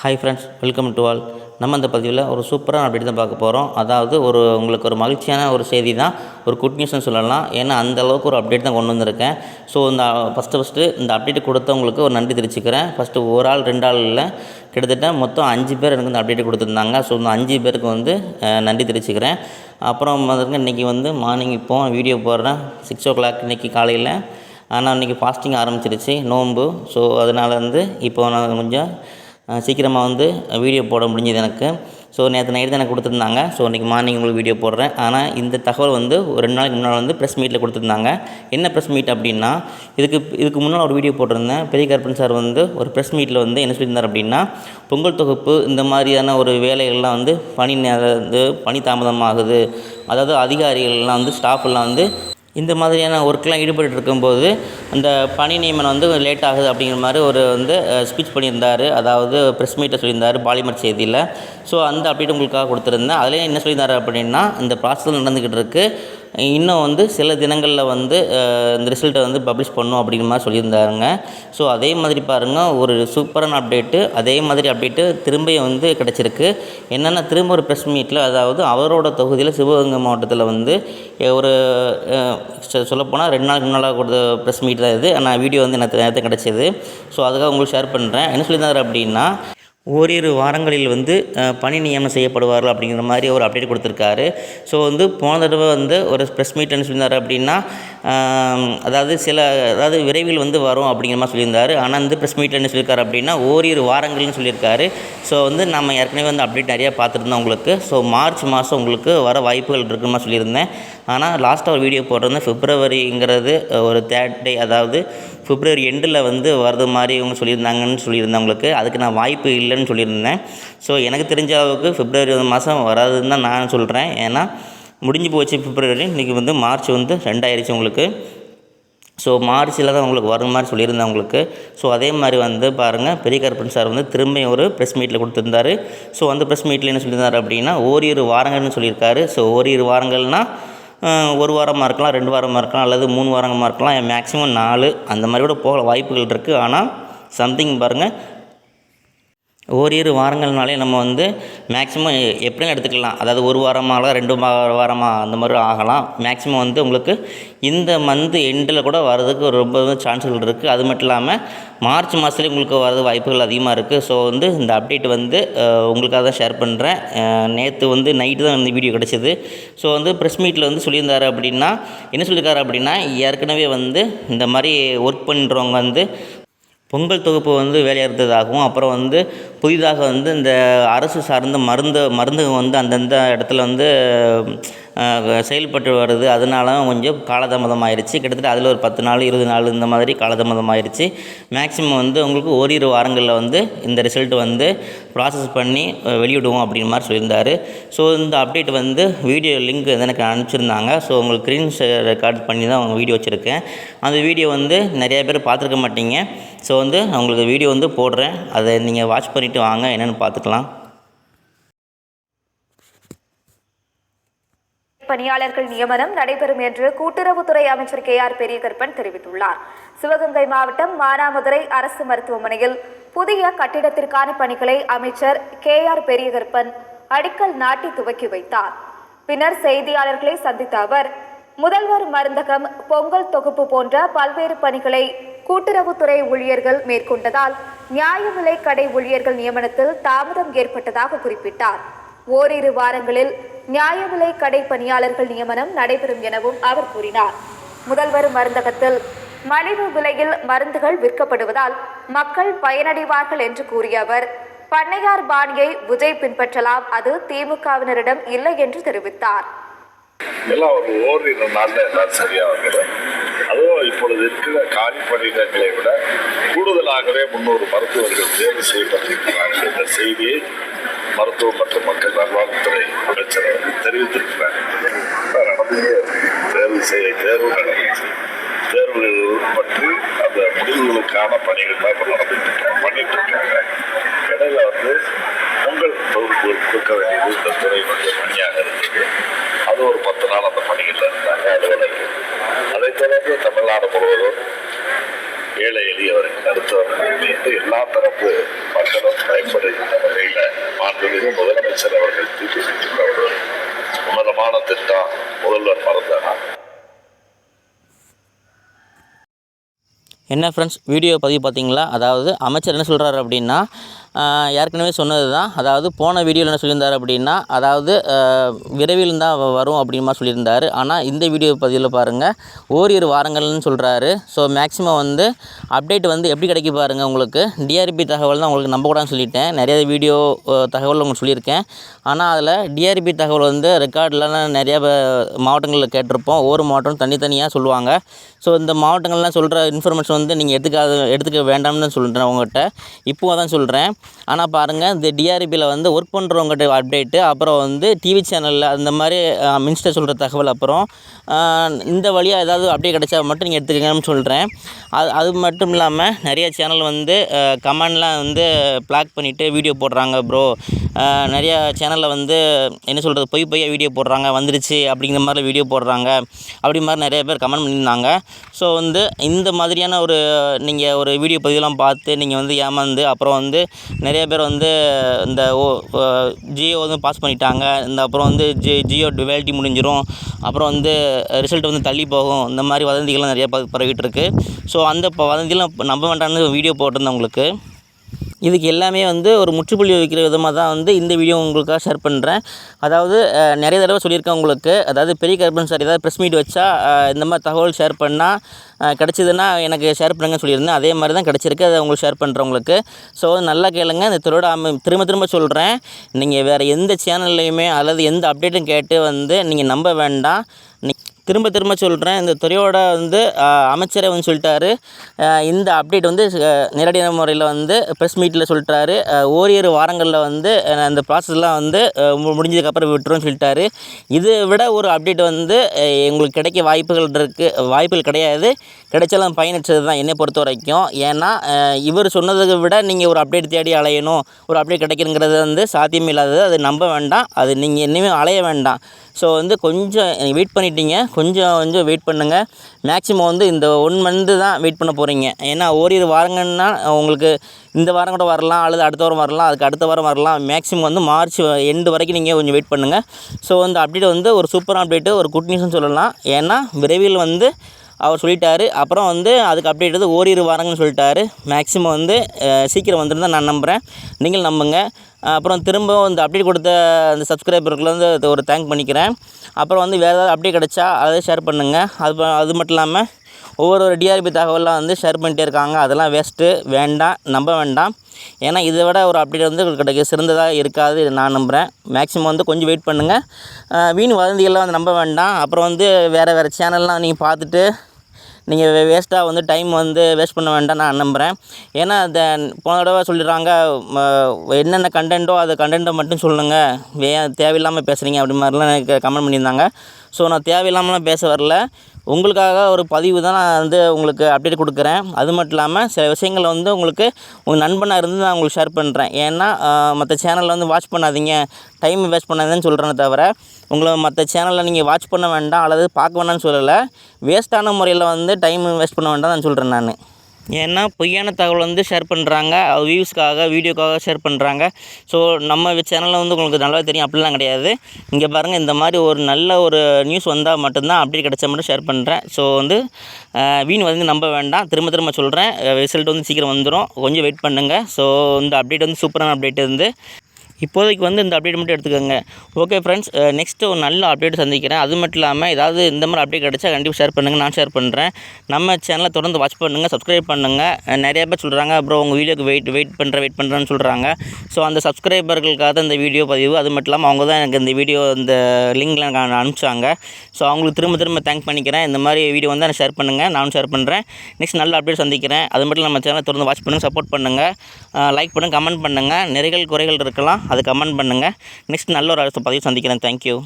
Hi friends welcome to all நம்ம இந்த பதிவில் ஒரு சூப்பரான அப்டேட் தான் பார்க்க போகிறோம் அதாவது ஒரு உங்களுக்கு ஒரு மகிழ்ச்சியான ஒரு செய்தி தான். ஒரு குட் நியூஸ்னு சொல்லலாம். ஏன்னா அந்த அளவுக்கு ஒரு அப்டேட் தான் கொண்டு வந்திருக்கேன். ஸோ இந்த ஃபஸ்ட்டு ஃபஸ்ட்டு இந்த அப்டேட் கொடுத்தவங்களுக்கு ஒரு நன்றி தெரிவிச்சுக்கிறேன். ஃபஸ்ட்டு ஒரு ஆள் ரெண்டு ஆள் இல்லை. கிட்டத்தட்ட மொத்தம் அஞ்சு பேர் எனக்கு இந்த அப்டேட் கொடுத்துருந்தாங்க. ஸோ இந்த அஞ்சு பேருக்கு வந்து நன்றி தெரிவிச்சுக்கிறேன். அப்புறம் வந்து இன்றைக்கி வந்து மார்னிங் இப்போ வீடியோ போடுறேன். சிக்ஸ் ஓ கிளாக் இன்றைக்கி காலையில். ஆனால் இன்றைக்கி ஃபாஸ்டிங் ஆரம்பிச்சிருச்சு. நோன்பு ஸோ அதனால் வந்து இப்போ நான் கொஞ்சம் சீக்கிரமாக வந்து வீடியோ போட முடிஞ்சது எனக்கு. ஸோ நேற்று நைட்டு தான் எனக்கு கொடுத்துருந்தாங்க. ஸோ இன்றைக்கி மார்னிங் உங்களுக்கு வீடியோ போடுறேன். ஆனால் இந்த தகவல் வந்து ஒரு ரெண்டு நாளைக்கு முன்னால் வந்து ப்ரெஸ் மீட்டில் கொடுத்துருந்தாங்க. என்ன ப்ரெஸ் மீட் அப்படின்னா இதுக்கு இதுக்கு முன்னால் ஒரு வீடியோ போட்டிருந்தேன். பெரிய கருப்பன் சார் வந்து ஒரு ப்ரெஸ் மீட்டில் வந்து என்ன சொல்லியிருந்தார் அப்படின்னா பொங்கல் தொகுப்பு இந்த மாதிரியான ஒரு வேலைகள்லாம் வந்து பணி நேரம் வந்து பணி தாமதமாகுது. அதாவது அதிகாரிகள்லாம் வந்து ஸ்டாஃப்லாம் வந்து இந்த மாதிரியான ஒர்க்கெலாம் ஈடுபட்டு இருக்கும்போது அந்த பணி நியமனம் வந்து லேட் ஆகுது அப்படிங்கிற மாதிரி ஒரு வந்து ஸ்பீச் பண்ணியிருந்தார். அதாவது ப்ரெஸ் மீட்டை சொல்லியிருந்தார் பாலிமர் செய்தியில். ஸோ அந்த அப்டேட் உங்களுக்காக கொடுத்துருந்தேன். அதில் என்ன சொல்லியிருந்தாரு அப்படின்னா இந்த ப்ராசஸ் நடந்துக்கிட்டு இருக்குது இன்னும் வந்து சில தினங்களில் வந்து இந்த ரிசல்ட்டை வந்து பப்ளிஷ் பண்ணும் அப்படிங்கிற மாதிரி சொல்லியிருந்தாருங்க. ஸோ அதே மாதிரி பாருங்கள் ஒரு சூப்பரான அப்டேட்டு அதே மாதிரி அப்டேட்டு திரும்ப வந்து கிடச்சிருக்கு. என்னென்னா திரும்ப ஒரு ப்ரெஸ் மீட்டில் அதாவது அவரோட தொகுதியில் சிவகங்கை மாவட்டத்தில் வந்து ஒரு சொல்லப்போனால் ரெண்டு நாள் முன்னால் கொடுத்த ப்ரெஸ் மீட் தான் இது. ஆனால் வீடியோ வந்து எனக்கு நேரத்தை கிடச்சிது. ஸோ அதுக்காக உங்களுக்கு ஷேர் பண்ணுறேன் என்ன சொல்லியிருந்தாரு அப்படின்னா ஓரிரு வாரங்களில் வந்து பணி நியமனம் செய்யப்படுவார்கள் அப்படிங்கிற மாதிரி ஒரு அப்டேட் கொடுத்துருக்காரு. ஸோ வந்து போன தடவை வந்து ஒரு ப்ரெஸ் மீட் என்ன சொல்லியிருந்தாரு அப்படின்னா அதாவது சில அதாவது விரைவில் வந்து வரும் அப்படிங்கிற மாதிரி சொல்லியிருந்தார். ஆனால் வந்து ப்ரெஸ் மீட்டில் என்ன சொல்லியிருக்காரு அப்படின்னா ஓரிரு வாரங்கள்னு சொல்லியிருக்காரு. ஸோ வந்து நம்ம ஏற்கனவே வந்து அப்டேட் நிறையா பார்த்துருந்தோம் உங்களுக்கு. ஸோ மார்ச் மாதம் உங்களுக்கு வர வாய்ப்புகள் இருக்குன்னு சொல்லியிருந்தேன். ஆனால் லாஸ்ட்டாக ஒரு வீடியோ போட்டிருந்தேன். பிப்ரவரிங்கிறது ஒரு தேர்ட் டே அதாவது பிப்ரவரி எண்டில் வந்து வர்றது மாதிரி இவங்க சொல்லியிருந்தாங்கன்னு சொல்லியிருந்தேன் உங்களுக்கு. அதுக்கு நான் வாய்ப்பு இல்லைன்னு சொல்லியிருந்தேன். ஸோ எனக்கு தெரிஞ்ச அளவுக்கு பிப்ரவரி மாதம் வராதுன்னு தான் நான் சொல்கிறேன் ஏன்னா முடிஞ்சு போச்சு பிப்ரவரி. இன்றைக்கி வந்து மார்ச் வந்து ரெண்டாயிருச்சு உங்களுக்கு. ஸோ மார்ச்சில் தான் உங்களுக்கு வரும் மாதிரி சொல்லியிருந்தேன் உங்களுக்கு. ஸோ அதே மாதிரி வந்து பாருங்கள் பெரிய கருப்பன் சார் வந்து திரும்ப ஒரு ப்ரெஸ் மீட்டில் கொடுத்துருந்தாரு. ஸோ அந்த ப்ரெஸ் மீட்டில் என்ன சொல்லியிருந்தார் அப்படின்னா ஓரிரு வாரங்கள்னு சொல்லியிருக்காரு. ஸோ ஓரிரு வாரங்கள்னால் ஒரு வாரமாக இருக்கலாம் ரெண்டு வாரமாக இருக்கலாம் அல்லது மூணு வாரமாக இருக்கலாம் மேக்ஸிமம் நாலு அந்த மாதிரி கூட போக வாய்ப்புகள் இருக்குது ஆனால் சம்திங் பாருங்கள் ஓரிரு வாரங்கள்னாலே நம்ம வந்து மேக்ஸிமம் எப்படியும் எடுத்துக்கலாம். அதாவது ஒரு வாரமாக ரெண்டு வாரமாக அந்த மாதிரி ஆகலாம். மேக்ஸிமம் வந்து உங்களுக்கு இந்த மந்த் எண்டில் கூட வர்றதுக்கு ரொம்ப சான்ஸ்கள் இருக்குது அது மட்டும் இல்லாமல் மார்ச் மாதத்துலேயும் உங்களுக்கு வர்றது வாய்ப்புகள் அதிகமாக இருக்குது ஸோ வந்து இந்த அப்டேட் வந்து உங்களுக்காக தான் ஷேர் பண்ணுறேன் நேற்று வந்து நைட்டு தான் இந்த வீடியோ கிடச்சிது. ஸோ வந்து ப்ரெஸ் மீட்டில் வந்து சொல்லியிருந்தாரு அப்படின்னா என்ன சொல்லியிருக்காரு அப்படின்னா ஏற்கனவே வந்து இந்த மாதிரி ஒர்க் பண்ணுறவங்க வந்து பொங்கல் தொகுப்பு வந்து வேலையறுத்ததாகவும் அப்புறம் வந்து புதிதாக வந்து இந்த அரசு சார்ந்த மருந்து மருந்து வந்து அந்தந்த இடத்துல வந்து செயல்பட்டு வருது. அதனால கொஞ்சம் காலதாமதம் ஆயிடுச்சு கிட்டத்தட்ட அதில் ஒரு பத்து நாள் இருபது நாள் இந்த மாதிரி காலதாமதம் ஆயிடுச்சு மேக்ஸிமம் வந்து உங்களுக்கு ஓரிரு வாரங்களில் வந்து இந்த ரிசல்ட் வந்து ப்ராசஸ் பண்ணி வெளியிடுவோம் அப்படின் மாதிரி சொல்லியிருந்தார். ஸோ இந்த அப்டேட் வந்து வீடியோ லிங்க் வந்து எனக்கு அனுப்பிச்சிருந்தாங்க. ஸோ உங்களுக்கு ஸ்க்ரீன் ரெக்கார்ட் பண்ணி தான் அவங்க வீடியோ வச்சுருக்கேன். அந்த வீடியோ வந்து நிறைய பேர் பார்த்துருக்க மாட்டீங்க. ஸோ வந்து உங்களுக்கு வீடியோ வந்து போடுறேன். அதை நீங்கள் வாட்ச் பண்ணிவிட்டு வாங்க. என்னென்னு பார்த்துக்கலாம். பணியாளர்கள் நியமனம் நடைபெறும் என்று கூட்டுறவுத்துறை அமைச்சர் கே ஆர் பெரியகருப்பன் தெரிவித்துள்ளார். சிவகங்கை மாவட்டம் மானாமதுரை அரசு மருத்துவமனையில் புதிய கட்டிடத்திற்கான பணிகளை அமைச்சர் கே ஆர் பெரியகருப்பன் அடிக்கல் நாட்டி துவக்கி வைத்தார். பின்னர் செய்தியாளர்களை சந்தித்த அவர் முதல்வர் மருந்தகம் பொங்கல் தொகுப்பு போன்ற பல்வேறு பணிகளை கூட்டுறவுத்துறை ஊழியர்கள் மேற்கொண்டதால் நியாய விலை கடை ஊழியர்கள் நியமனத்தில் தாமதம் ஏற்பட்டதாக குறிப்பிட்டார். ஓரிரு வாரங்களில் நியாய விலை கடை பணியாளர்கள் நியமனம் நடைபெறும் எனவும் அவர் கூறினார். முதல்வர் மருந்தகத்தில் மலிவு விலையில் மருந்துகள் விற்கப்படுவதால் மக்கள் பயனடைவார்கள் என்று கூறிய அவர் பண்ணையார் பாணியை விஜய் பின்பற்றலாம் அது திமுகவினரிடம் இல்லை என்று தெரிவித்தார். எல்லாம் ஒரு ஓரிரு நாளில் எல்லாம் சரியாகிறது அதுவும் இப்பொழுது இருக்கிற காலி பணியிடங்களை விட கூடுதலாகவே முன்னூறு மருத்துவர்கள் தேர்வு செய்யப்பட்டிருக்கிறார்கள். என்ற செய்தியை மருத்துவ இந்த துறையினுடைய பணியாக இருந்தது அது ஒரு பத்து நாள் அந்த பணியில் இருந்தாங்க அலுவலர்கள் அதைத் தொடர்ந்து தமிழ்நாடு முழுவதும் ஏழை எளியவர்கள் அடுத்தவர்கள் என்று எல்லா தரப்பு மக்களும் பயன்படுகின்ற வகையில் மாண்புமிகு முதலமைச்சர் அவர்கள் தூக்கி செஞ்சுள்ள ஒரு உன்னதமான திட்டம் முதல்வர் மறந்தானா என்ன ஃப்ரெண்ட்ஸ் வீடியோ பதிவு பார்த்தீங்களா? அதாவது அமைச்சர் என்ன சொல்கிறாரு அப்படின்னா ஏற்கனவே சொன்னது தான் அதாவது போன வீடியோவில் என்ன சொல்லியிருந்தார் அப்படின்னா அதாவது விரைவில் தான் வரும் அப்படின்ற சொல்லியிருந்தார். ஆனால் இந்த வீடியோ பதிவில் பாருங்கள் ஓரிரு வாரங்கள்னு சொல்கிறாரு ஸோ மேக்ஸிமம் வந்து அப்டேட் வந்து எப்படி கிடைக்க பாருங்கள் உங்களுக்கு? டிஆர்பி தகவல் தான் உங்களுக்கு நம்பக்கூடாதுன்னு சொல்லிட்டேன். நிறைய வீடியோ தகவல் உங்களுக்கு சொல்லியிருக்கேன். ஆனால் அதில் டிஆர்பி தகவல் வந்து ரெக்கார்ட்லாம் நிறைய மாவட்டங்களில் கேட்டிருப்போம். ஒவ்வொரு மாவட்டம் தனித்தனியாக சொல்லுவாங்க. ஸோ இந்த மாவட்டங்கள்லாம் சொல்கிற இன்ஃபர்மேஷன் வந்து நீங்கள் எடுத்துக்காத எடுத்துக்க வேண்டாம்னு தான் சொல்கிறேன் உங்கள்கிட்ட இப்போ தான் சொல்கிறேன் ஆனால் பாருங்கள் இந்த டிஆர்பியில் வந்து ஒர்க் பண்ணுறவங்ககிட்ட அப்டேட்டு அப்புறம் வந்து டிவி சேனலில் அந்த மாதிரி மினிஸ்டர் சொல்கிற தகவல் அப்புறம் இந்த வழியாக ஏதாவது அப்டேட் கிடைச்சா மட்டும் நீங்கள் எடுத்துக்கங்கன்னு சொல்கிறேன் அது அது மட்டும் இல்லாமல் நிறைய சேனல் வந்து கமெண்ட்லாம் வந்து பிளாக் பண்ணிவிட்டு வீடியோ போடுறாங்க ப்ரோ நிறைய சேனலில் வந்து என்ன சொல்கிறது பொய் பொய்யா வீடியோ போடுறாங்க வந்துருச்சு அப்படிங்கிற மாதிரி வீடியோ போடுறாங்க. அப்படி மாதிரி நிறைய பேர் கமெண்ட் பண்ணியிருந்தாங்க. ஸோ வந்து இந்த மாதிரியான ஒரு நீங்கள் ஒரு வீடியோ பதிவுலாம் பார்த்து நீங்கள் வந்து ஏமாந்து அப்புறம் வந்து நிறைய பேர் வந்து இந்த ஓ ஜியோ வந்து பாஸ் பண்ணிட்டாங்க. இந்த அப்புறம் வந்து ஜி ஜியோ வேலிட்டி முடிஞ்சிடும் அப்புறம் வந்து ரிசல்ட் வந்து தள்ளி போகும். இந்த மாதிரி வதந்திகள்லாம் நிறையா ப- பரவிட்டு இருக்குது ஸோ அந்த ப- வதந்திலாம் நம்ப வேண்டாம்னு வீடியோ போட்டிருந்தேன் உங்களுக்கு. இதுக்கு எல்லாமே வந்து ஒரு முற்றுப்புள்ளி வைக்கிற விதமாக தான் வந்து இந்த வீடியோ உங்களுக்காக ஷேர் பண்ணுறேன் அதாவது நிறைய தடவை சொல்லியிருக்கேன் உங்களுக்கு. அதாவது பெரிய கருப்பன் சார் ஏதாவது ப்ரெஸ் மீட் வச்சா இந்த மாதிரி தகவல் ஷேர் பண்ணால் கிடச்சிதுன்னா எனக்கு ஷேர் பண்ணுங்கன்னு சொல்லியிருந்தேன். அதே மாதிரி தான் கிடச்சிருக்கு. அதை உங்களுக்கு ஷேர் பண்ணுறேன் உங்களுக்கு. ஸோ நல்லா கேளுங்க. இந்த துறையோட திரும்ப திரும்ப சொல்கிறேன் நீங்கள் வேறு எந்த சேனல்லையுமே அல்லது எந்த அப்டேட்டும் கேட்டு வந்து நீங்கள் நம்ப வேண்டாம். நீ திரும்ப திரும்ப சொல்கிறேன் இந்த துறையோட வந்து அமைச்சரை வந்து சொல்லிட்டாரு. இந்த அப்டேட் வந்து நேரடியான முறையில் வந்து ப்ரெஸ் மீட்டில் சொல்லிட்டாரு. ஓரிரு வாரங்களில் வந்து அந்த ப்ராசஸ்லாம் வந்து மு- முடிஞ்சதுக்கப்புறம் விட்டுருன்னு சொல்லிட்டாரு. இதை விட ஒரு அப்டேட் வந்து எங்களுக்கு கிடைக்க வாய்ப்புகள் இருக்குது வாய்ப்புகள் கிடையாது. கிடைச்சாலும் பயனற்றது தான் என்னை பொறுத்த வரைக்கும். ஏன்னா இவர் சொன்னதை விட நீங்கள் ஒரு அப்டேட் தேடி அலையணும். ஒரு அப்டேட் கிடைக்கணுங்கிறது வந்து சாத்தியம் இல்லாதது அது நம்ப வேண்டாம். அது நீங்கள் இனிமேல் அலைய வேண்டாம். ஸோ வந்து கொஞ்சம் வெயிட் பண்ணிட்டீங்க. கொஞ்சம் கொஞ்சம் வெயிட் பண்ணுங்கள் மேக்ஸிமம் வந்து இந்த ஒன் மந்த்து தான் வெயிட் பண்ண போகிறீங்க ஏன்னா ஓரிரு வாரங்கன்னா உங்களுக்கு இந்த வாரம் கூட வரலாம் அல்லது அடுத்த வாரம் வரலாம் அதுக்கு அடுத்த வாரம் வரலாம். மேக்ஸிமம் வந்து மார்ச் எண்டு வரைக்கும் நீங்கள் கொஞ்சம் வெயிட் பண்ணுங்கள் ஸோ இந்த அப்டேட் வந்து ஒரு சூப்பரான அப்டேட்டு ஒரு குட் நியூஸ்னு சொல்லலாம். ஏன்னா விரைவில் வந்து அவர் சொல்லிட்டாரு. அப்புறம் வந்து அதுக்கு அப்டேட் வந்து ஓரிரு வாரங்கள்னு சொல்லிட்டாரு. மேக்ஸிமம் வந்து சீக்கிரம் வந்துடும் நான் நம்புகிறேன் நீங்கள் நம்புங்கள் அப்புறம் திரும்பவும் இந்த அப்டேட் கொடுத்த அந்த சப்ஸ்கிரைபருக்கு வந்து அது ஒரு தேங்க் பண்ணிக்கிறேன். அப்புறம் வந்து வேறு ஏதாவது அப்டேட் கிடச்சா அதை ஷேர் பண்ணுங்கள் அது அது மட்டும் இல்லாமல் ஒவ்வொரு ஒரு டிஆர்பி தகவலாம் வந்து ஷேர் பண்ணிட்டே இருக்காங்க. அதெல்லாம் வேஸ்ட்டு வேண்டாம் நம்ப வேண்டாம். ஏன்னா இதை விட ஒரு அப்டேட் வந்து கிடைக்க சிறந்ததாக இருக்காது நான் நம்புகிறேன் மேக்ஸிமம் வந்து கொஞ்சம் வெயிட் பண்ணுங்கள் வீண் வதந்திகள்லாம் வந்து நம்ப வேண்டாம். அப்புறம் வந்து வேறு வேறு சேனல்லாம் நீங்கள் பார்த்துட்டு நீங்கள் வேஸ்ட்டாக வந்து டைம் வந்து வேஸ்ட் பண்ண வேண்டாம் நான் நம்புகிறேன் ஏன்னா அந்த போன தடவை சொல்லிடுறாங்க என்னென்ன கண்டென்ட்டோ அது கண்டென்ட்டை மட்டும் சொல்லுங்கள் வே தேவையில்லாமல் பேசுகிறீங்க அப்படி மாதிரிலாம் எனக்கு கமெண்ட் பண்ணியிருந்தாங்க. ஸோ நான் தேவையில்லாமலாம் பேச வரல. உங்களுக்காக ஒரு பதிவு தான் நான் வந்து உங்களுக்கு அப்டேட் கொடுக்குறேன். அது மட்டும் இல்லாமல் சில விஷயங்களை வந்து உங்களுக்கு உங்கள் நண்பனாக இருந்து நான் உங்களுக்கு ஷேர் பண்ணுறேன் ஏன்னா மற்ற சேனலில் வந்து வாட்ச் பண்ணாதீங்க. டைம் வேஸ்ட் பண்ணாதீங்கன்னு சொல்கிறேன்னு தவிர உங்களை மற்ற சேனலில் நீங்கள் வாட்ச் பண்ண வேண்டாம் அல்லது பார்க்க வேண்டாம்னு சொல்லலை. வேஸ்ட்டான முறையில் வந்து டைம் வேஸ்ட் பண்ண வேண்டாம் நான் சொல்கிறேன் நான். ஏன்னா பொய்யான தகவல் வந்து ஷேர் பண்ணுறாங்க வியூஸ்க்காக வீடியோக்காக ஷேர் பண்ணுறாங்க ஸோ நம்ம சேனலில் வந்து உங்களுக்கு நல்லா தெரியும். அப்படிலாம் கிடையாது. இங்கே பாருங்கள் இந்த மாதிரி ஒரு நல்ல ஒரு நியூஸ் வந்தால் மட்டும்தான் அப்டேட் கிடைச்சா மட்டும் ஷேர் பண்ணுறேன் ஸோ வந்து வீண் வந்து நம்ப வேண்டாம். திரும்ப திரும்ப சொல்கிறேன் ரிசல்ட் வந்து சீக்கிரம் வந்துடும் கொஞ்சம் வெயிட் பண்ணுங்கள் ஸோ இந்த அப்டேட் வந்து சூப்பரான அப்டேட் வந்து இப்போதைக்கு வந்து இந்த அப்டேட் மட்டும் எடுத்துக்கோங்க. ஓகே ஃப்ரெண்ட்ஸ் நெக்ஸ்ட்டு ஒரு நல்ல அப்டேட் சந்திக்கிறேன். அது மட்டும் இல்லாமல் ஏதாவது இந்த மாதிரி அப்டேட் கிடச்சா கண்டிப்பாக ஷேர் பண்ணுங்கள் நான் ஷேர் பண்ணுறேன் நம்ம சேனலை தொடர்ந்து வாட்ச் பண்ணுங்கள் சப்ஸ்கிரைப் பண்ணுங்கள் நிறைய பேர் சொல்கிறாங்க அப்புறம் உங்கள் வீடியோக்கு வெயிட் வெயிட் பண்ணுறேன் வெயிட் பண்ணுறேன்னு சொல்கிறாங்க ஸோ அந்த சப்ஸ்கிரைபர்களுக்காக தான் இந்த வீடியோ பதிவு. அது மட்டும் இல்லாமல் அவங்க தான் எனக்கு இந்த வீடியோ இந்த லிங்கில் எனக்கு அனுப்பிச்சாங்க. ஸோ அவங்களுக்கு திரும்ப திரும்ப தேங்க் பண்ணிக்கிறேன். இந்த மாதிரி வீடியோ வந்து ஷேர் பண்ணுங்கள் நானும் ஷேர் பண்ணுறேன் நெக்ஸ்ட் நல்ல அப்டேட் சந்திக்கிறேன். அது மட்டும் நம்ம சேனலை தொடர்ந்து வாட்ச் பண்ணுங்கள் சப்போர்ட் பண்ணுங்கள் லைக் பண்ணுங்கள் கமெண்ட் பண்ணுங்கள் நிறைகள் குறைகள் இருக்கலாம். அது கமெண்ட் பண்ணுங்கள் நெக்ஸ்ட் நல்ல ஒரு அரசு பதிவு சந்திக்கிறேன். தேங்க்யூ